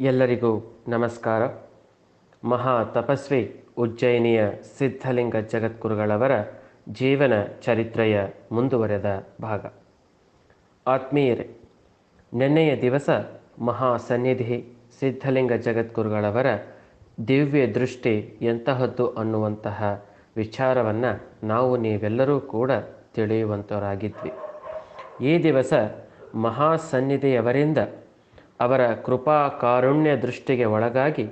ಎಲ್ಲರಿಗೂ ನಮಸ್ಕಾರ. ಮಹಾ ತಪಸ್ವಿ ಉಜ್ಜಯಿನಿಯ ಸಿದ್ಧಲಿಂಗ ಜಗದ್ಗುರುಗಳವರ ಜೀವನ ಚರಿತ್ರೆಯ ಮುಂದುವರೆದ ಭಾಗ. ಆತ್ಮೀಯರೇ, ನಿನ್ನೆಯ ದಿವಸ ಮಹಾ ಸನ್ನಿಧಿ ಸಿದ್ಧಲಿಂಗ ಜಗದ್ಗುರುಗಳವರ ದಿವ್ಯ ದೃಷ್ಟಿ ಎಂತಹದ್ದು ಅನ್ನುವಂತಹ ವಿಚಾರವನ್ನು ನಾವು ನೀವೆಲ್ಲರೂ ಕೂಡ ತಿಳಿಯುವಂಥವರಾಗಿದ್ವಿ ಈ ದಿವಸ ಮಹಾಸನ್ನಿಧಿಯವರಿಂದ ಅವರ ಕೃಪಾ ಕಾರುಣ್ಯ ದೃಷ್ಟಿಗೆ ಒಳಗಾಗಿ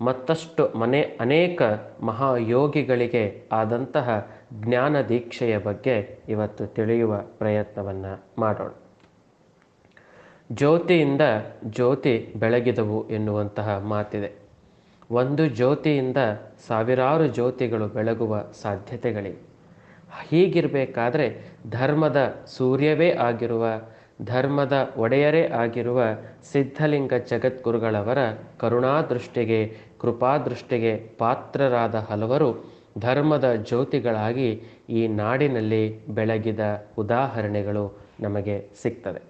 ಮತ್ತಷ್ಟು ಮನೆ ಅನೇಕ ಮಹಾಯೋಗಿಗಳಿಗೆ ಆದಂತಹ ಜ್ಞಾನ ದೀಕ್ಷೆಯ ಬಗ್ಗೆ ಇವತ್ತು ತಿಳಿಯುವ ಪ್ರಯತ್ನವನ್ನು ಮಾಡೋಣ. ಜ್ಯೋತಿಯಿಂದ ಜ್ಯೋತಿ ಬೆಳಗಿದವು ಎನ್ನುವಂತಹ ಮಾತಿದೆ. ಒಂದು ಜ್ಯೋತಿಯಿಂದ ಸಾವಿರಾರು ಜ್ಯೋತಿಗಳು ಬೆಳಗುವ ಸಾಧ್ಯತೆಗಳಿವೆ. ಹೀಗಿರಬೇಕಾದ್ರೆ ಧರ್ಮದ ಸೂರ್ಯವೇ ಆಗಿರುವ ಧರ್ಮದ ಒಡೆಯರೇ ಆಗಿರುವ ಸಿದ್ಧಲಿಂಗ ಜಗದ್ಗುರುಗಳವರ ಕರುಣಾದೃಷ್ಟಿಗೆ, ಕೃಪಾದೃಷ್ಟಿಗೆ ಪಾತ್ರರಾದ ಹಲವರು ಧರ್ಮದ ಜ್ಯೋತಿಗಳಾಗಿ ಈ ನಾಡಿನಲ್ಲಿ ಬೆಳಗಿದ ಉದಾಹರಣೆಗಳು ನಮಗೆ ಸಿಗ್ತದೆ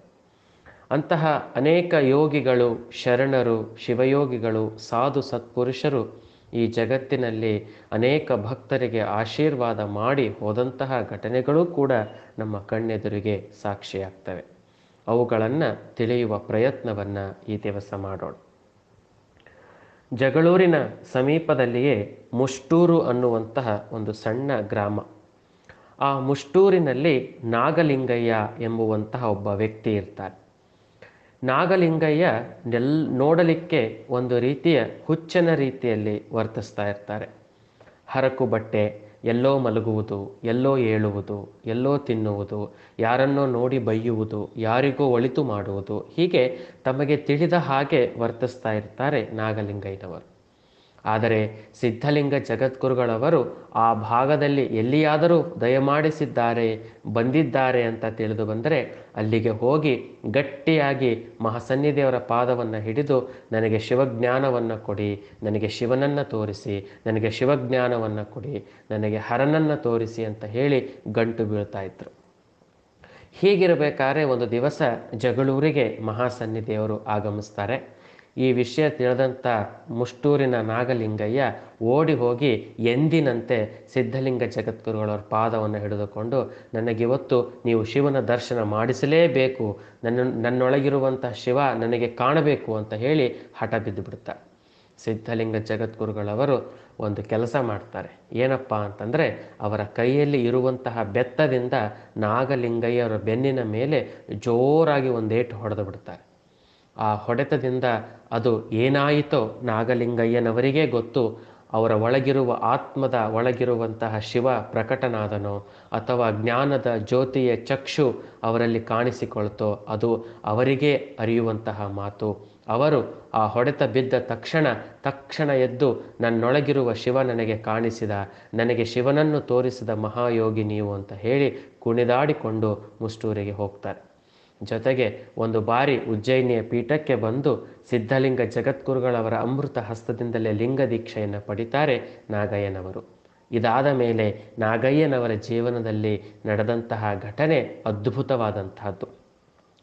ಅಂತಹ ಅನೇಕ ಯೋಗಿಗಳು, ಶರಣರು, ಶಿವಯೋಗಿಗಳು, ಸಾಧು ಸತ್ಪುರುಷರು ಈ ಜಗತ್ತಿನಲ್ಲಿ ಅನೇಕ ಭಕ್ತರಿಗೆ ಆಶೀರ್ವಾದ ಮಾಡಿ ಹೋದಂತಹ ಘಟನೆಗಳು ಕೂಡ ನಮ್ಮ ಕಣ್ಣೆದುರಿಗೆ ಸಾಕ್ಷಿಯಾಗ್ತವೆ. ಅವುಗಳನ್ನು ತಿಳಿಯುವ ಪ್ರಯತ್ನವನ್ನು ಈ ದಿವಸ ಮಾಡೋಣ. ಜಗಳೂರಿನ ಸಮೀಪದಲ್ಲಿಯೇ ಮುಷ್ಟೂರು ಅನ್ನುವಂತಹ ಒಂದು ಸಣ್ಣ ಗ್ರಾಮ. ಆ ಮುಷ್ಟೂರಿನಲ್ಲಿ ನಾಗಲಿಂಗಯ್ಯ ಎಂಬುವಂತಹ ಒಬ್ಬ ವ್ಯಕ್ತಿ ಇರ್ತಾರೆ ನಾಗಲಿಂಗಯ್ಯ ನೆಲ್ ನೋಡಲಿಕ್ಕೆ ಒಂದು ರೀತಿಯ ಹುಚ್ಚನ ರೀತಿಯಲ್ಲಿ ವರ್ತಿಸ್ತಾ ಇರ್ತಾರೆ. ಹರಕು ಬಟ್ಟೆ ಎಲ್ಲೋ ಮಲಗುವುದು, ಎಲ್ಲೋ ಏಳುವುದು, ಎಲ್ಲೋ ತಿನ್ನುವುದು, ಯಾರನ್ನೋ ನೋಡಿ ಬೈಯುವುದು, ಯಾರಿಗೋ ಒಳಿತು ಮಾಡುವುದು ಹೀಗೆ ತಮಗೆ ತಿಳಿದ ಹಾಗೆ ವರ್ತಿಸ್ತಾ ಇರ್ತಾರೆ ನಾಗಲಿಂಗಯ್ಯನವರು. ಆದರೆ ಸಿದ್ಧಲಿಂಗ ಜಗದ್ಗುರುಗಳವರು ಆ ಭಾಗದಲ್ಲಿ ಎಲ್ಲಿಯಾದರೂ ದಯಮಾಡಿಸಿದ್ದಾರೆ, ಬಂದಿದ್ದಾರೆ ಅಂತ ತಿಳಿದು ಬಂದರೆ ಅಲ್ಲಿಗೆ ಹೋಗಿ ಗಟ್ಟಿಯಾಗಿ ಮಹಾಸನ್ನಿಧಿಯವರ ಪಾದವನ್ನು ಹಿಡಿದು ನನಗೆ ಶಿವಜ್ಞಾನವನ್ನು ಕೊಡಿ, ನನಗೆ ಶಿವನನ್ನು ತೋರಿಸಿ, ನನಗೆ ಶಿವಜ್ಞಾನವನ್ನು ಕೊಡಿ, ನನಗೆ ಹರನನ್ನು ತೋರಿಸಿ ಅಂತ ಹೇಳಿ ಗಂಟು ಬೀಳ್ತಾ ಇದ್ರು. ಹೀಗಿರಬೇಕಾದ್ರೆ ಒಂದು ದಿವಸ ಜಗಳೂರಿಗೆ ಮಹಾಸನ್ನಿಧಿಯವರು ಆಗಮಿಸ್ತಾರೆ. ಈ ವಿಷಯ ತಿಳಿದಂಥ ಮುಷ್ಟೂರಿನ ನಾಗಲಿಂಗಯ್ಯ ಓಡಿ ಹೋಗಿ ಎಂದಿನಂತೆ ಸಿದ್ಧಲಿಂಗ ಜಗದ್ಗುರುಗಳವರ ಪಾದವನ್ನು ಹಿಡಿದುಕೊಂಡು, ನನಗಿವತ್ತು ನೀವು ಶಿವನ ದರ್ಶನ ಮಾಡಿಸಲೇಬೇಕು. ನನ್ನ, ನನ್ನೊಳಗಿರುವಂಥ ಶಿವ ನನಗೆ ಕಾಣಬೇಕು ಅಂತ ಹೇಳಿ ಹಠ ಬಿದ್ದು ಬಿಡ್ತಾ ಸಿದ್ಧಲಿಂಗ ಜಗದ್ಗುರುಗಳವರು ಒಂದು ಕೆಲಸ ಮಾಡ್ತಾರೆ. ಏನಪ್ಪ ಅಂತಂದರೆ, ಅವರ ಕೈಯಲ್ಲಿ ಇರುವಂತಹ ಬೆತ್ತದಿಂದ ನಾಗಲಿಂಗಯ್ಯವರ ಬೆನ್ನಿನ ಮೇಲೆ ಜೋರಾಗಿ ಒಂದೇಟು ಹೊಡೆದು ಬಿಡ್ತಾರೆ. ಆ ಹೊಡೆತದಿಂದ ಅದು ಏನಾಯಿತೋ ನಾಗಲಿಂಗಯ್ಯನವರಿಗೇ ಗೊತ್ತು, ಅವರ ಒಳಗಿರುವ ಆತ್ಮದ ಒಳಗಿರುವಂತಹ ಶಿವ ಪ್ರಕಟನಾದನೋ, ಅಥವಾ ಜ್ಞಾನದ ಜ್ಯೋತಿಯ ಚಕ್ಷು ಅವರಲ್ಲಿ ಕಾಣಿಸಿಕೊಳ್ತೋ, ಅದು ಅವರಿಗೇ ಅರಿಯುವಂತಹ ಮಾತು. ಅವರು ಆ ಹೊಡೆತ ಬಿದ್ದ ತಕ್ಷಣ ತಕ್ಷಣ ಎದ್ದು ನನ್ನೊಳಗಿರುವ ಶಿವ ನನಗೆ ಕಾಣಿಸಿದ, ನನಗೆ ಶಿವನನ್ನು ತೋರಿಸಿದ ಮಹಾಯೋಗಿ ನೀವು ಅಂತ ಹೇಳಿ ಕುಣಿದಾಡಿಕೊಂಡು ಮುಷ್ಟೂರಿಗೆ ಹೋಗ್ತಾರೆ. ಜೊತೆಗೆ ಒಂದು ಬಾರಿ ಉಜ್ಜಯಿನಿಯ ಪೀಠಕ್ಕೆ ಬಂದು ಸಿದ್ಧಲಿಂಗ ಜಗದ್ಗುರುಗಳವರ ಅಮೃತ ಹಸ್ತದಿಂದಲೇ ಲಿಂಗ ದೀಕ್ಷೆಯನ್ನು ಪಡಿತಾರೆ ನಾಗಯ್ಯನವರು. ಇದಾದ ಮೇಲೆ ನಾಗಯ್ಯನವರ ಜೀವನದಲ್ಲಿ ನಡೆದಂತಹ ಘಟನೆ ಅದ್ಭುತವಾದಂತಹದ್ದು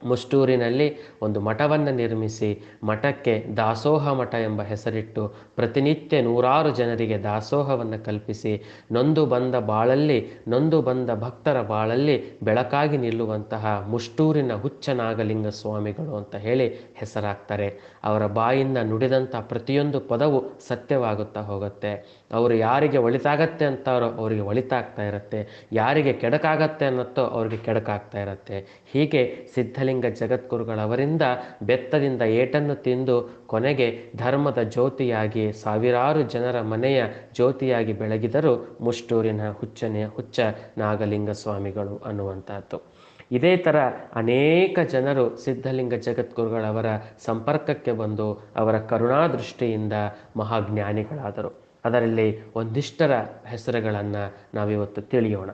ಮುಷ್ಟೂರಿನಲ್ಲಿ ಒಂದು ಮಠವನ್ನು ನಿರ್ಮಿಸಿ ಮಠಕ್ಕೆ ದಾಸೋಹ ಮಠ ಎಂಬ ಹೆಸರಿಟ್ಟು ಪ್ರತಿನಿತ್ಯ ನೂರಾರು ಜನರಿಗೆ ದಾಸೋಹವನ್ನು ಕಲ್ಪಿಸಿ ನೊಂದು ಬಂದ ಬಾಳಲ್ಲಿ, ನೊಂದು ಬಂದ ಭಕ್ತರ ಬಾಳಲ್ಲಿ ಬೆಳಕಾಗಿ ನಿಲ್ಲುವಂತಹ ಮುಷ್ಟೂರಿನ ಹುಚ್ಚನಾಗಲಿಂಗ ಸ್ವಾಮಿಗಳು ಅಂತ ಹೇಳಿ ಹೆಸರಾಗ್ತಾರೆ. ಅವರ ಬಾಯಿಂದ ನುಡಿದಂಥ ಪ್ರತಿಯೊಂದು ಪದವು ಸತ್ಯವಾಗುತ್ತಾ ಹೋಗುತ್ತೆ. ಅವರು ಯಾರಿಗೆ ಒಳಿತಾಗತ್ತೆ ಅಂತಾರೋ ಅವರಿಗೆ ಒಳಿತಾಗ್ತಾ ಇರುತ್ತೆ. ಯಾರಿಗೆ ಕೆಡಕಾಗತ್ತೆ ಅನ್ನತ್ತೋ ಅವ್ರಿಗೆ ಕೆಡಕಾಗ್ತಾ ಇರುತ್ತೆ. ಹೀಗೆ ಸಿದ್ಧಲಿಂಗ ಜಗದ್ಗುರುಗಳವರಿಂದ ಬೆತ್ತದಿಂದ ಏಟನ್ನು ತಿಂದು ಕೊನೆಗೆ ಧರ್ಮದ ಜ್ಯೋತಿಯಾಗಿ ಸಾವಿರಾರು ಜನರ ಮನೆಯ ಜ್ಯೋತಿಯಾಗಿ ಬೆಳಗಿದರು ಮುಷ್ಟೂರಿನ ಹುಚ್ಚನೆಯ ಹುಚ್ಚ ನಾಗಲಿಂಗ ಸ್ವಾಮಿಗಳು ಅನ್ನುವಂಥದ್ದು. ಇದೇ ಥರ ಅನೇಕ ಜನರು ಸಿದ್ಧಲಿಂಗ ಜಗದ್ಗುರುಗಳವರ ಸಂಪರ್ಕಕ್ಕೆ ಬಂದು ಅವರ ಕರುಣಾದೃಷ್ಟಿಯಿಂದ ಮಹಾಜ್ಞಾನಿಗಳಾದರು. ಅದರಲ್ಲಿ ಒಂದಿಷ್ಟರ ಹೆಸರುಗಳನ್ನು ನಾವಿವತ್ತು ತಿಳಿಯೋಣ.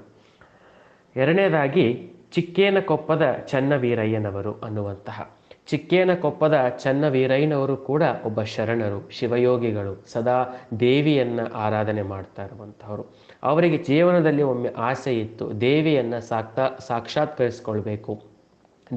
ಎರಡನೇದಾಗಿ ಚಿಕ್ಕೇನಕೊಪ್ಪದ ಚನ್ನವೀರಯ್ಯನವರು ಅನ್ನುವಂತಹ. ಚಿಕ್ಕೇನಕೊಪ್ಪದ ಚನ್ನವೀರಯ್ಯನವರು ಕೂಡ ಒಬ್ಬ ಶರಣರು, ಶಿವಯೋಗಿಗಳು, ಸದಾ ದೇವಿಯನ್ನು ಆರಾಧನೆ ಮಾಡ್ತಾ ಇರುವಂಥವರು ಅವರಿಗೆ ಜೀವನದಲ್ಲಿ ಒಮ್ಮೆ ಆಸೆ ಇತ್ತು, ದೇವಿಯನ್ನು ಸಾಕ್ತಾ, ಸಾಕ್ಷಾತ್ಕರಿಸ್ಕೊಳ್ಬೇಕು,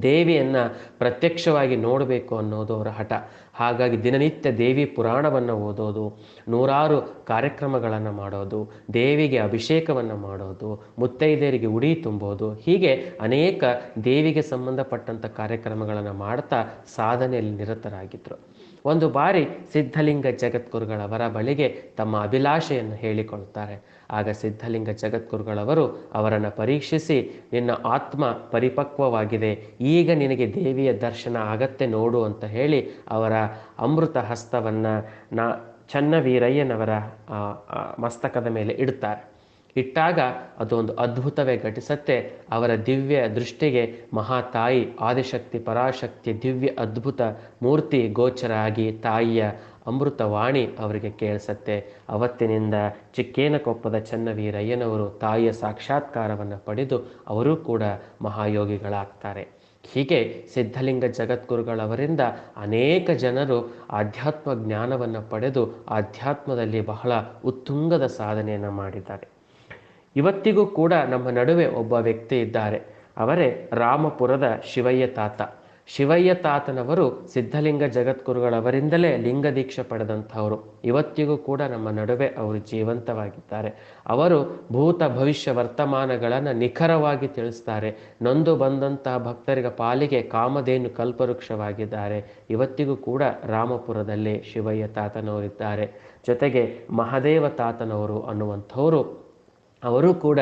ದೇವಿಯನ್ನು ಪ್ರತ್ಯಕ್ಷವಾಗಿ ನೋಡಬೇಕು ಅನ್ನೋದು ಅವರ ಹಠ. ಹಾಗಾಗಿ ದಿನನಿತ್ಯ ದೇವಿ ಪುರಾಣವನ್ನು ಓದೋದು, ನೂರಾರು ಕಾರ್ಯಕ್ರಮಗಳನ್ನು ಮಾಡೋದು, ದೇವಿಗೆ ಅಭಿಷೇಕವನ್ನು ಮಾಡೋದು, ಮುತ್ತೈದೆಯರಿಗೆ ಉಡಿ ತುಂಬೋದು, ಹೀಗೆ ಅನೇಕ ದೇವಿಗೆ ಸಂಬಂಧಪಟ್ಟಂಥ ಕಾರ್ಯಕ್ರಮಗಳನ್ನು ಮಾಡ್ತಾ ಸಾಧನೆಯಲ್ಲಿ ನಿರತರಾಗಿದ್ದರು ಒಂದು ಬಾರಿ ಸಿದ್ಧಲಿಂಗ ಜಗದ್ಗುರುಗಳವರ ಬಳಿಗೆ ತಮ್ಮ ಅಭಿಲಾಷೆಯನ್ನು ಹೇಳಿಕೊಳ್ತಾರೆ. ಆಗ ಸಿದ್ಧಲಿಂಗ ಜಗದ್ಗುರುಗಳವರು ಅವರನ್ನು ಪರೀಕ್ಷಿಸಿ, ನಿನ್ನ ಆತ್ಮ ಪರಿಪಕ್ವವಾಗಿದೆ, ಈಗ ನಿನಗೆ ದೇವಿಯ ದರ್ಶನ ಆಗತ್ತೆ ನೋಡು ಅಂತ ಹೇಳಿ ಅವರ ಅಮೃತ ಹಸ್ತವನ್ನು ನಾ ಚನ್ನವೀರಯ್ಯನವರ ಮಸ್ತಕದ ಮೇಲೆ ಇಡ್ತಾರೆ. ಇಟ್ಟಾಗ ಅದೊಂದು ಅದ್ಭುತವೇ ಘಟಿಸತ್ತೆ ಅವರ ದಿವ್ಯ ದೃಷ್ಟಿಗೆ ಮಹಾತಾಯಿ ಆದಿಶಕ್ತಿ, ಪರಾಶಕ್ತಿ, ದಿವ್ಯ ಅದ್ಭುತ ಮೂರ್ತಿ, ಗೋಚರ ಆಗಿ ತಾಯಿಯ ಅಮೃತವಾಣಿ ಅವರಿಗೆ ಕೇಳಿಸತ್ತೆ ಅವತ್ತಿನಿಂದ ಚಿಕ್ಕೇನಕೊಪ್ಪದ ಚನ್ನವೀರಯ್ಯನವರು ತಾಯಿಯ ಸಾಕ್ಷಾತ್ಕಾರವನ್ನು ಪಡೆದು ಅವರೂ ಕೂಡ ಮಹಾಯೋಗಿಗಳಾಗ್ತಾರೆ. ಹೀಗೆ ಸಿದ್ಧಲಿಂಗ ಜಗದ್ಗುರುಗಳವರಿಂದ ಅನೇಕ ಜನರು ಆಧ್ಯಾತ್ಮ ಜ್ಞಾನವನ್ನು ಪಡೆದು ಆಧ್ಯಾತ್ಮದಲ್ಲಿ ಬಹಳ ಉತ್ತುಂಗದ ಸಾಧನೆಯನ್ನು ಮಾಡಿದ್ದಾರೆ. ಇವತ್ತಿಗೂ ಕೂಡ ನಮ್ಮ ನಡುವೆ ಒಬ್ಬ ವ್ಯಕ್ತಿ ಇದ್ದಾರೆ. ಅವರೇ ರಾಮಪುರದ ಶಿವಯ್ಯ ತಾತ. ಶಿವಯ್ಯ ತಾತನವರು ಸಿದ್ಧಲಿಂಗ ಜಗದ್ಗುರುಗಳವರಿಂದಲೇ ಲಿಂಗ ದೀಕ್ಷೆ ಪಡೆದಂಥವರು. ಇವತ್ತಿಗೂ ಕೂಡ ನಮ್ಮ ನಡುವೆ ಅವರು ಜೀವಂತವಾಗಿದ್ದಾರೆ. ಅವರು ಭೂತ ಭವಿಷ್ಯ ವರ್ತಮಾನಗಳನ್ನು ನಿಖರವಾಗಿ ತಿಳಿಸ್ತಾರೆ. ನೊಂದು ಬಂದಂತಹ ಭಕ್ತರಿಗ ಪಾಲಿಗೆ ಕಾಮಧೇನು ಕಲ್ಪವೃಕ್ಷವಾಗಿದ್ದಾರೆ. ಇವತ್ತಿಗೂ ಕೂಡ ರಾಮಪುರದಲ್ಲಿ ಶಿವಯ್ಯ ತಾತನವರಿದ್ದಾರೆ. ಜೊತೆಗೆ ಮಹದೇವ ತಾತನವರು ಅನ್ನುವಂಥವರು, ಅವರೂ ಕೂಡ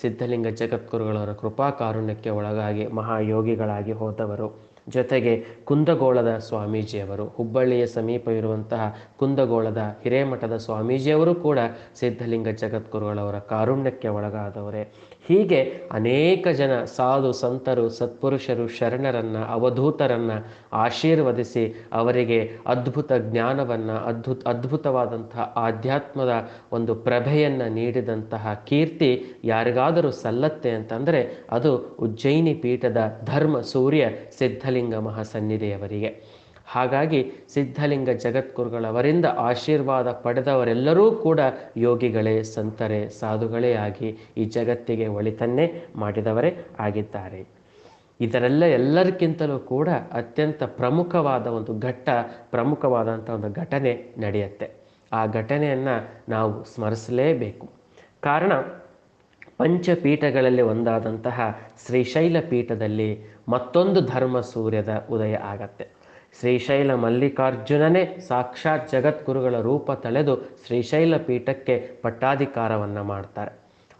ಸಿದ್ಧಲಿಂಗ ಜಗದ್ಗುರುಗಳವರ ಕೃಪಾ ಕಾರುಣ್ಯಕ್ಕೆ ಒಳಗಾಗಿ ಮಹಾಯೋಗಿಗಳಾಗಿ ಹೋದವರು. ಜೊತೆಗೆ ಕುಂದಗೋಳದ ಸ್ವಾಮೀಜಿಯವರು ಹುಬ್ಬಳ್ಳಿಯ ಸಮೀಪ ಇರುವಂತಹ ಕುಂದಗೋಳದ ಹಿರೇಮಠದ ಸ್ವಾಮೀಜಿಯವರು ಕೂಡ ಸಿದ್ಧಲಿಂಗ ಜಗದ್ಗುರುಗಳವರ ಕಾರುಣ್ಯಕ್ಕೆ ಒಳಗಾದವರೇ. ಹೀಗೆ ಅನೇಕ ಜನ ಸಾಧು ಸಂತರು, ಸತ್ಪುರುಷರು, ಶರಣರನ್ನು, ಅವಧೂತರನ್ನು ಆಶೀರ್ವದಿಸಿ ಅವರಿಗೆ ಅದ್ಭುತ ಜ್ಞಾನವನ್ನು, ಅದ್ಭುತ, ಅದ್ಭುತವಾದಂತಹ ಆಧ್ಯಾತ್ಮದ ಒಂದು ಪ್ರಭೆಯನ್ನು ನೀಡಿದಂತಹ ಕೀರ್ತಿ ಯಾರಿಗಾದರೂ ಸಲ್ಲತ್ತೆ ಅಂತಂದರೆ ಅದು ಉಜ್ಜಯಿನಿ ಪೀಠದ ಧರ್ಮ ಸೂರ್ಯ ಸಿದ್ಧಲಿಂಗ ಮಹಾಸನ್ನಿಧಿಯವರಿಗೆ. ಹಾಗಾಗಿ ಸಿದ್ಧಲಿಂಗ ಜಗದ್ಗುರುಗಳವರಿಂದ ಆಶೀರ್ವಾದ ಪಡೆದವರೆಲ್ಲರೂ ಕೂಡ ಯೋಗಿಗಳೇ, ಸಂತರೇ, ಸಾಧುಗಳೇ ಆಗಿ ಈ ಜಗತ್ತಿಗೆ ಒಳಿತನ್ನೇ ಮಾಡಿದವರೇ ಆಗಿದ್ದಾರೆ. ಇದರೆಲ್ಲ ಎಲ್ಲರಿಗಿಂತಲೂ ಕೂಡ ಅತ್ಯಂತ ಪ್ರಮುಖವಾದ ಒಂದು ಘಟ್ಟ, ಪ್ರಮುಖವಾದಂಥ ಒಂದು ಘಟನೆ ನಡೆಯುತ್ತೆ. ಆ ಘಟನೆಯನ್ನು ನಾವು ಸ್ಮರಿಸಲೇಬೇಕು. ಕಾರಣ, ಪಂಚಪೀಠಗಳಲ್ಲಿ ಒಂದಾದಂತಹ ಶ್ರೀಶೈಲ ಪೀಠದಲ್ಲಿ ಮತ್ತೊಂದು ಧರ್ಮ ಸೂರ್ಯದ ಉದಯ ಆಗತ್ತೆ. ಶ್ರೀಶೈಲ ಮಲ್ಲಿಕಾರ್ಜುನನೇ ಸಾಕ್ಷಾತ್ ಜಗದ್ಗುರುಗಳ ರೂಪ ತಳೆದು ಶ್ರೀಶೈಲ ಪೀಠಕ್ಕೆ ಪಟ್ಟಾಧಿಕಾರವನ್ನು ಮಾಡ್ತಾರೆ.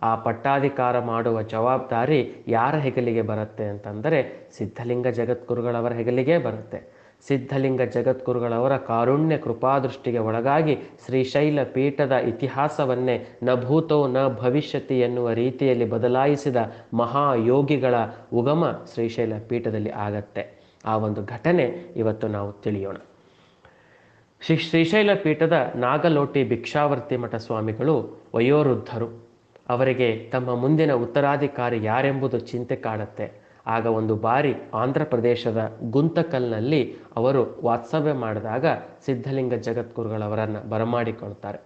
ಆ ಪಟ್ಟಾಧಿಕಾರ ಮಾಡುವ ಜವಾಬ್ದಾರಿ ಯಾರ ಹೆಗಲಿಗೆ ಬರುತ್ತೆ ಅಂತಂದರೆ ಸಿದ್ಧಲಿಂಗ ಜಗದ್ಗುರುಗಳವರ ಹೆಗಲಿಗೆ ಬರುತ್ತೆ. ಸಿದ್ಧಲಿಂಗ ಜಗದ್ಗುರುಗಳವರ ಕಾರುಣ್ಯ ಕೃಪಾದೃಷ್ಟಿಗೆ ಒಳಗಾಗಿ ಶ್ರೀಶೈಲ ಪೀಠದ ಇತಿಹಾಸವನ್ನೇ ನ ಭೂತೋ ನ ಭವಿಷ್ಯತಿ ಎನ್ನುವ ರೀತಿಯಲ್ಲಿ ಬದಲಾಯಿಸಿದ ಮಹಾಯೋಗಿಗಳ ಉಗಮ ಶ್ರೀಶೈಲ ಪೀಠದಲ್ಲಿ ಆಗತ್ತೆ. ಆ ಒಂದು ಘಟನೆ ಇವತ್ತು ನಾವು ತಿಳಿಯೋಣ. ಶ್ರೀ ಶ್ರೀಶೈಲ ಪೀಠದ ನಾಗಲೋಟಿ ಭಿಕ್ಷಾವರ್ತಿ ಮಠ ಸ್ವಾಮಿಗಳು ವಯೋವೃದ್ಧರು. ಅವರಿಗೆ ತಮ್ಮ ಮುಂದಿನ ಉತ್ತರಾಧಿಕಾರಿ ಯಾರೆಂಬುದು ಚಿಂತೆ ಕಾಡುತ್ತೆ ಆಗ ಒಂದು ಬಾರಿ ಆಂಧ್ರ ಪ್ರದೇಶದ ಗುಂತಕಲ್ನಲ್ಲಿ ಅವರು ವಾತ್ಸವ್ಯ ಮಾಡಿದಾಗ ಸಿದ್ಧಲಿಂಗ ಜಗದ್ಗುರುಗಳವರನ್ನು ಬರಮಾಡಿಕೊಳ್ತಾರೆ.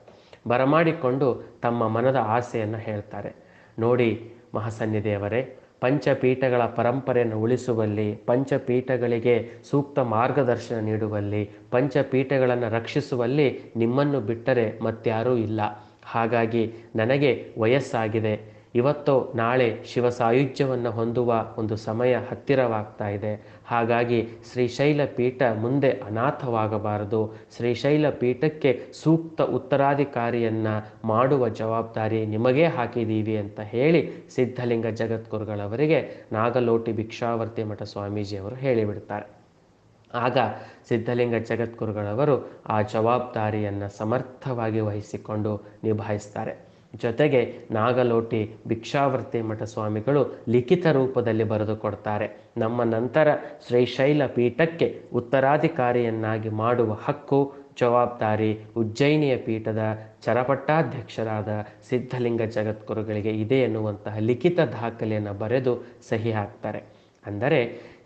ಬರಮಾಡಿಕೊಂಡು ತಮ್ಮ ಮನದ ಆಸೆಯನ್ನು ಹೇಳ್ತಾರೆ. ನೋಡಿ ಮಹಾಸನ್ನಿಧಿಯವರೇ ಪಂಚಪೀಠಗಳ ಪರಂಪರೆಯನ್ನು ಉಳಿಸುವಲ್ಲಿ, ಪಂಚಪೀಠಗಳಿಗೆ ಸೂಕ್ತ ಮಾರ್ಗದರ್ಶನ ನೀಡುವಲ್ಲಿ, ಪಂಚಪೀಠಗಳನ್ನು ರಕ್ಷಿಸುವಲ್ಲಿ ನಿಮ್ಮನ್ನು ಬಿಟ್ಟರೆ ಮತ್ತಾರೂ ಇಲ್ಲ. ಹಾಗಾಗಿ ನನಗೆ ವಯಸ್ಸಾಗಿದೆ. ಇವತ್ತೋ ನಾಳೆ ಶಿವ ಸಾಯುಜ್ಯವನ್ನು ಹೊಂದುವ ಒಂದು ಸಮಯ ಹತ್ತಿರವಾಗ್ತಾ ಇದೆ. ಹಾಗಾಗಿ ಶ್ರೀಶೈಲ ಪೀಠ ಮುಂದೆ ಅನಾಥವಾಗಬಾರದು. ಶ್ರೀಶೈಲ ಪೀಠಕ್ಕೆ ಸೂಕ್ತ ಉತ್ತರಾಧಿಕಾರಿಯನ್ನು ಮಾಡುವ ಜವಾಬ್ದಾರಿ ನಿಮಗೇ ಹಾಕಿದ್ದೀವಿ ಅಂತ ಹೇಳಿ ಸಿದ್ಧಲಿಂಗ ಜಗದ್ಗುರುಗಳವರಿಗೆ ನಾಗಲೋಟಿ ಭಿಕ್ಷಾವರ್ತಿ ಮಠ ಸ್ವಾಮೀಜಿಯವರು ಹೇಳಿಬಿಡ್ತಾರೆ. ಆಗ ಸಿದ್ಧಲಿಂಗ ಜಗದ್ಗುರುಗಳವರು ಆ ಜವಾಬ್ದಾರಿಯನ್ನು ಸಮರ್ಥವಾಗಿ ವಹಿಸಿಕೊಂಡು ನಿಭಾಯಿಸ್ತಾರೆ. ಜೊತೆಗೆ ನಾಗಲೋಟಿ ಭಿಕ್ಷಾವರ್ತಿ ಮಠ ಸ್ವಾಮಿಗಳು ಲಿಖಿತ ರೂಪದಲ್ಲಿ ಬರೆದು ಕೊಡ್ತಾರೆ. ನಮ್ಮ ನಂತರ ಶ್ರೀಶೈಲ ಪೀಠಕ್ಕೆ ಉತ್ತರಾಧಿಕಾರಿಯನ್ನಾಗಿ ಮಾಡುವ ಹಕ್ಕು, ಜವಾಬ್ದಾರಿ ಉಜ್ಜಯಿನಿಯ ಪೀಠದ ಚರಪಟ್ಟಾಧ್ಯಕ್ಷರಾದ ಸಿದ್ಧಲಿಂಗ ಜಗದ್ಗುರುಗಳಿಗೆ ಇದೆ ಎನ್ನುವಂತಹ ಲಿಖಿತ ದಾಖಲೆಯನ್ನು ಬರೆದು ಸಹಿ ಹಾಕ್ತಾರೆ. ಅಂದರೆ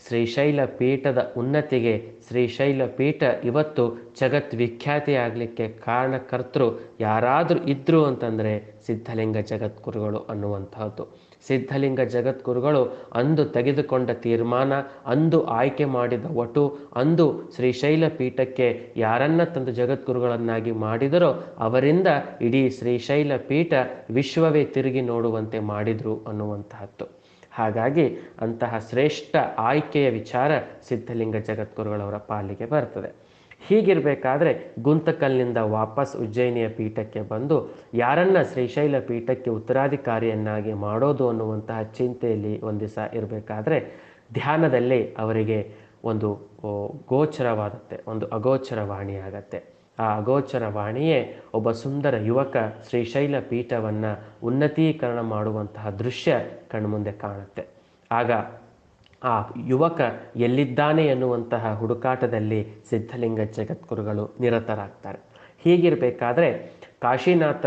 ಶ್ರೀಶೈಲ ಪೀಠದ ಉನ್ನತಿಗೆ ಶ್ರೀಶೈಲ ಪೀಠ ಇವತ್ತು ಜಗತ್ ವಿಖ್ಯಾತಿಯಾಗಲಿಕ್ಕೆ ಕಾರಣಕರ್ತರು ಯಾರಾದರೂ ಇದ್ದರು ಅಂತಂದರೆ ಸಿದ್ಧಲಿಂಗ ಜಗದ್ಗುರುಗಳು ಅನ್ನುವಂತಹದ್ದು. ಸಿದ್ಧಲಿಂಗ ಜಗದ್ಗುರುಗಳು ಅಂದು ತೆಗೆದುಕೊಂಡ ತೀರ್ಮಾನ, ಅಂದು ಆಯ್ಕೆ ಮಾಡಿದ ಒಟು, ಅಂದು ಶ್ರೀಶೈಲ ಪೀಠಕ್ಕೆ ಯಾರನ್ನ ತಂದು ಜಗದ್ಗುರುಗಳನ್ನಾಗಿ ಮಾಡಿದರೋ ಅವರಿಂದ ಇಡೀ ಶ್ರೀಶೈಲ ಪೀಠ ವಿಶ್ವವೇ ತಿರುಗಿ ನೋಡುವಂತೆ ಮಾಡಿದರು ಅನ್ನುವಂತಹದ್ದು. ಹಾಗಾಗಿ ಅಂತಹ ಶ್ರೇಷ್ಠ ಆಯ್ಕೆಯ ವಿಚಾರ ಸಿದ್ಧಲಿಂಗ ಜಗದ್ಗುರುಗಳವರ ಪಾಲಿಗೆ ಬರ್ತದೆ. ಹೀಗಿರಬೇಕಾದ್ರೆ ಗುಂತಕಲ್ನಿಂದ ವಾಪಸ್ ಉಜ್ಜಯಿನಿಯ ಪೀಠಕ್ಕೆ ಬಂದು ಯಾರನ್ನ ಶ್ರೀಶೈಲ ಪೀಠಕ್ಕೆ ಉತ್ತರಾಧಿಕಾರಿಯನ್ನಾಗಿ ಮಾಡೋದು ಅನ್ನುವಂತಹ ಚಿಂತೆಯಲ್ಲಿ ಒಂದು ದಿವಸ ಇರಬೇಕಾದ್ರೆ ಧ್ಯಾನದಲ್ಲಿ ಅವರಿಗೆ ಒಂದು ಗೋಚರವಾಗುತ್ತೆ ಒಂದು ಅಗೋಚರವಾಣಿ ವಾಣಿಯಾಗತ್ತೆ. ಆ ಅಗೋಚರ ವಾಣಿಯೇ ಒಬ್ಬ ಸುಂದರ ಯುವಕ ಶ್ರೀಶೈಲ ಪೀಠವನ್ನು ಉನ್ನತೀಕರಣ ಮಾಡುವಂತಹ ದೃಶ್ಯ ಕಣ್ಮುಂದೆ ಕಾಣುತ್ತೆ. ಆಗ ಆ ಯುವಕ ಎಲ್ಲಿದ್ದಾನೆ ಎನ್ನುವಂತಹ ಹುಡುಕಾಟದಲ್ಲಿ ಸಿದ್ಧಲಿಂಗ ಜಗದ್ಗುರುಗಳು ನಿರತರಾಗ್ತಾರೆ. ಹೀಗಿರಬೇಕಾದ್ರೆ ಕಾಶಿನಾಥ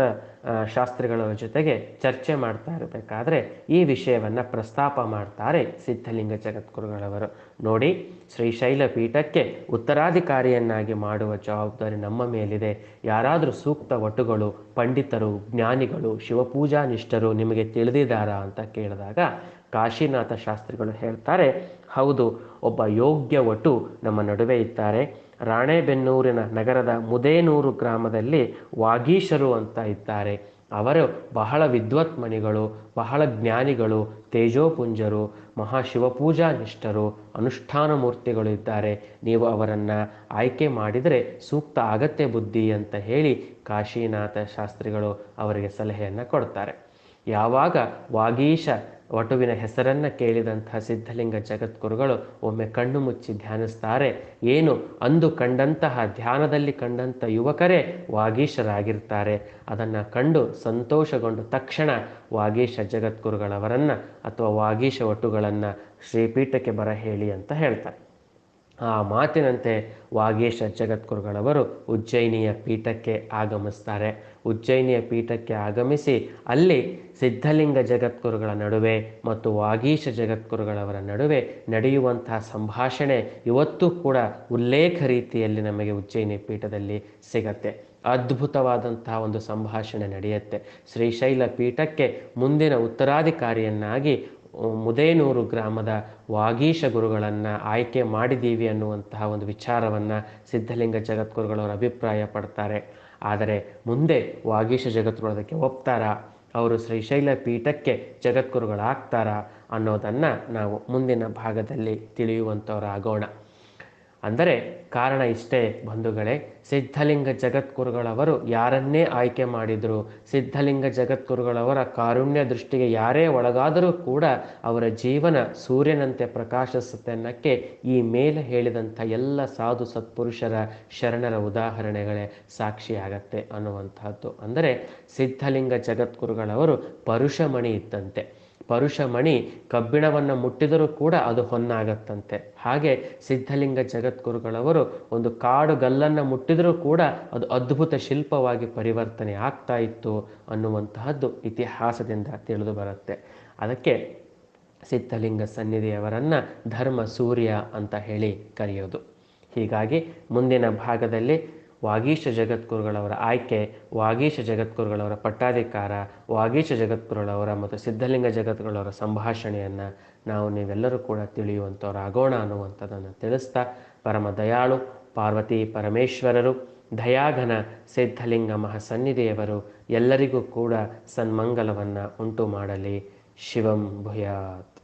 ಶಾಸ್ತ್ರಿಗಳ ಜೊತೆಗೆ ಚರ್ಚೆ ಮಾಡ್ತಾ ಇರಬೇಕಾದ್ರೆ ಈ ವಿಷಯವನ್ನು ಪ್ರಸ್ತಾಪ ಮಾಡ್ತಾರೆ ಸಿದ್ಧಲಿಂಗ ಜಗದ್ಗುರುಗಳವರು. ನೋಡಿ ಶ್ರೀಶೈಲ ಪೀಠಕ್ಕೆ ಉತ್ತರಾಧಿಕಾರಿಯನ್ನಾಗಿ ಮಾಡುವ ಜವಾಬ್ದಾರಿ ನಮ್ಮ ಮೇಲಿದೆ. ಯಾರಾದರೂ ಸೂಕ್ತ ವಟುಗಳು ಪಂಡಿತರು, ಜ್ಞಾನಿಗಳು ಶಿವಪೂಜಾ ನಿಷ್ಠರು ನಿಮಗೆ ತಿಳಿದಿದ್ದಾರಾ ಅಂತ ಕೇಳಿದಾಗ ಕಾಶಿನಾಥ ಶಾಸ್ತ್ರಿಗಳು ಹೇಳ್ತಾರೆ, ಹೌದು, ಒಬ್ಬ ಯೋಗ್ಯ ವಟು ನಮ್ಮ ನಡುವೆ ಇದ್ದಾರೆ. ರಾಣೆಬೆನ್ನೂರಿನ ನಗರದ ಮುದೇನೂರು ಗ್ರಾಮದಲ್ಲಿ ವಾಗೀಶರು ಅಂತ ಇದ್ದಾರೆ. ಅವರು ಬಹಳ ವಿದ್ವತ್ಮಣಿಗಳು ಬಹಳ ಜ್ಞಾನಿಗಳು, ತೇಜೋಪುಂಜರು ಮಹಾಶಿವಪೂಜಾ ನಿಷ್ಠರು ಅನುಷ್ಠಾನ ಮೂರ್ತಿಗಳು ಇದ್ದಾರೆ. ನೀವು ಅವರನ್ನು ಆಯ್ಕೆ ಮಾಡಿದರೆ ಸೂಕ್ತ ಅಗತ್ಯ ಬುದ್ಧಿ ಅಂತ ಹೇಳಿ ಕಾಶಿನಾಥ ಶಾಸ್ತ್ರಿಗಳು ಅವರಿಗೆ ಸಲಹೆಯನ್ನು ಕೊಡ್ತಾರೆ. ಯಾವಾಗ ವಾಗೀಶ ವಟುವಿನ ಹೆಸರನ್ನ ಕೇಳಿದಂತಹ ಸಿದ್ಧಲಿಂಗ ಜಗದ್ಗುರುಗಳು ಒಮ್ಮೆ ಕಣ್ಣು ಮುಚ್ಚಿ ಧ್ಯಾನಿಸ್ತಾರೆ. ಏನು? ಅಂದು ಕಂಡಂತಹ ಧ್ಯಾನದಲ್ಲಿ ಕಂಡಂಥ ಯುವಕರೇ ವಾಗೀಶರಾಗಿರ್ತಾರೆ. ಅದನ್ನು ಕಂಡು ಸಂತೋಷಗೊಂಡು ತಕ್ಷಣ ವಾಗೀಶ ಜಗದ್ಗುರುಗಳವರನ್ನು ಅಥವಾ ವಾಗೀಶ ವಟುಗಳನ್ನು ಶ್ರೀಪೀಠಕ್ಕೆ ಬರ ಹೇಳಿ ಅಂತ ಹೇಳ್ತಾರೆ. ಆ ಮಾತಿನಂತೆ ವಾಗೇಶ ಜಗದ್ಗುರುಗಳವರು ಉಜ್ಜಯಿನಿಯ ಪೀಠಕ್ಕೆ ಆಗಮಿಸ್ತಾರೆ. ಉಜ್ಜಯಿನಿಯ ಪೀಠಕ್ಕೆ ಆಗಮಿಸಿ ಅಲ್ಲಿ ಸಿದ್ಧಲಿಂಗ ಜಗದ್ಗುರುಗಳ ನಡುವೆ ಮತ್ತು ವಾಗೀಶ ಜಗದ್ಗುರುಗಳವರ ನಡುವೆ ನಡೆಯುವಂತಹ ಸಂಭಾಷಣೆ ಇವತ್ತೂ ಕೂಡ ಉಲ್ಲೇಖ ರೀತಿಯಲ್ಲಿ ನಮಗೆ ಉಜ್ಜಯಿನಿ ಪೀಠದಲ್ಲಿ ಸಿಗತ್ತೆ. ಅದ್ಭುತವಾದಂತಹ ಒಂದು ಸಂಭಾಷಣೆ ನಡೆಯುತ್ತೆ. ಶ್ರೀಶೈಲ ಪೀಠಕ್ಕೆ ಮುಂದಿನ ಉತ್ತರಾಧಿಕಾರಿಯನ್ನಾಗಿ ಮುದೇನೂರು ಗ್ರಾಮದ ವಾಗೀಶ ಗುರುಗಳನ್ನು ಆಯ್ಕೆ ಮಾಡಿದ್ದೀವಿ ಅನ್ನುವಂತಹ ಒಂದು ವಿಚಾರವನ್ನು ಸಿದ್ಧಲಿಂಗ ಜಗದ್ಗುರುಗಳವರು ಅಭಿಪ್ರಾಯ ಪಡ್ತಾರೆ ಆದರೆ ಮುಂದೆ ವಾಗೀಶ ಜಗದ್ಗುರು ಅದಕ್ಕೆ ಒಪ್ತಾರಾ? ಅವರು ಶ್ರೀಶೈಲ ಪೀಠಕ್ಕೆ ಜಗದ್ಗುರುಗಳಾಗ್ತಾರಾ ಅನ್ನೋದನ್ನು ನಾವು ಮುಂದಿನ ಭಾಗದಲ್ಲಿ ತಿಳಿಯುವಂಥವರಾಗೋಣ ಅಂದರೆ ಕಾರಣ ಇಷ್ಟೇ ಬಂಧುಗಳೇ, ಸಿದ್ಧಲಿಂಗ ಜಗದ್ಗುರುಗಳವರು ಯಾರನ್ನೇ ಆಯ್ಕೆ ಮಾಡಿದರು, ಸಿದ್ಧಲಿಂಗ ಜಗದ್ಗುರುಗಳವರ ಕಾರುಣ್ಯ ದೃಷ್ಟಿಗೆ ಯಾರೇ ಒಳಗಾದರೂ ಕೂಡ ಅವರ ಜೀವನ ಸೂರ್ಯನಂತೆ ಪ್ರಕಾಶಿಸುತ್ತೆ ಅನ್ನಕ್ಕೆ ಈ ಮೇಲೆ ಹೇಳಿದಂಥ ಎಲ್ಲ ಸಾಧು ಸತ್ಪುರುಷರ ಶರಣರ ಉದಾಹರಣೆಗಳೇ ಸಾಕ್ಷಿಯಾಗತ್ತೆ ಅನ್ನುವಂಥದ್ದು. ಅಂದರೆ ಸಿದ್ಧಲಿಂಗ ಜಗದ್ಗುರುಗಳವರು ಪರುಷಮಣಿ ಇದ್ದಂತೆ. ಪರುಷಮಣಿ ಕಬ್ಬಿಣವನ್ನು ಮುಟ್ಟಿದರೂ ಕೂಡ ಅದು ಹೊನ್ನಾಗತ್ತಂತೆ. ಹಾಗೆ ಸಿದ್ಧಲಿಂಗ ಜಗದ್ಗುರುಗಳವರು ಒಂದು ಕಾಡು ಗಲ್ಲನ್ನು ಮುಟ್ಟಿದರೂ ಕೂಡ ಅದು ಅದ್ಭುತ ಶಿಲ್ಪವಾಗಿ ಪರಿವರ್ತನೆ ಆಗ್ತಾ ಇತ್ತು ಅನ್ನುವಂತಹದ್ದು ಇತಿಹಾಸದಿಂದ ತಿಳಿದು ಬರುತ್ತೆ. ಅದಕ್ಕೆ ಸಿದ್ಧಲಿಂಗ ಸನ್ನಿಧಿಯವರನ್ನು ಧರ್ಮ ಸೂರ್ಯ ಅಂತ ಹೇಳಿ ಕರೆಯೋದು. ಹೀಗಾಗಿ ಮುಂದಿನ ಭಾಗದಲ್ಲಿ ವಾಗೀಶ ಜಗದ್ಗುರುಗಳವರ ಆಯ್ಕೆ, ವಾಗೀಶ ಜಗದ್ಗುರುಗಳವರ ಪಟ್ಟಾಧಿಕಾರ, ವಾಗೀಶ ಜಗದ್ಗುರುಗಳವರ ಮತ್ತು ಸಿದ್ಧಲಿಂಗ ಜಗದ್ಗುರುಗಳವರ ಸಂಭಾಷಣೆಯನ್ನು ನಾವು ನೀವೆಲ್ಲರೂ ಕೂಡ ತಿಳಿಯುವಂಥವರಾಗೋಣ ಅನ್ನುವಂಥದ್ದನ್ನು ತಿಳಿಸ್ತಾ ಪರಮ ದಯಾಳು, ಪಾರ್ವತಿ ಪರಮೇಶ್ವರರು, ದಯಾಘನ ಸಿದ್ಧಲಿಂಗ ಮಹಾಸನ್ನಿಧಿಯವರು ಎಲ್ಲರಿಗೂ ಕೂಡ ಸನ್ಮಂಗಲವನ್ನು ಉಂಟು ಮಾಡಲಿ. ಶಿವಂ ಭೂಯಾತ್.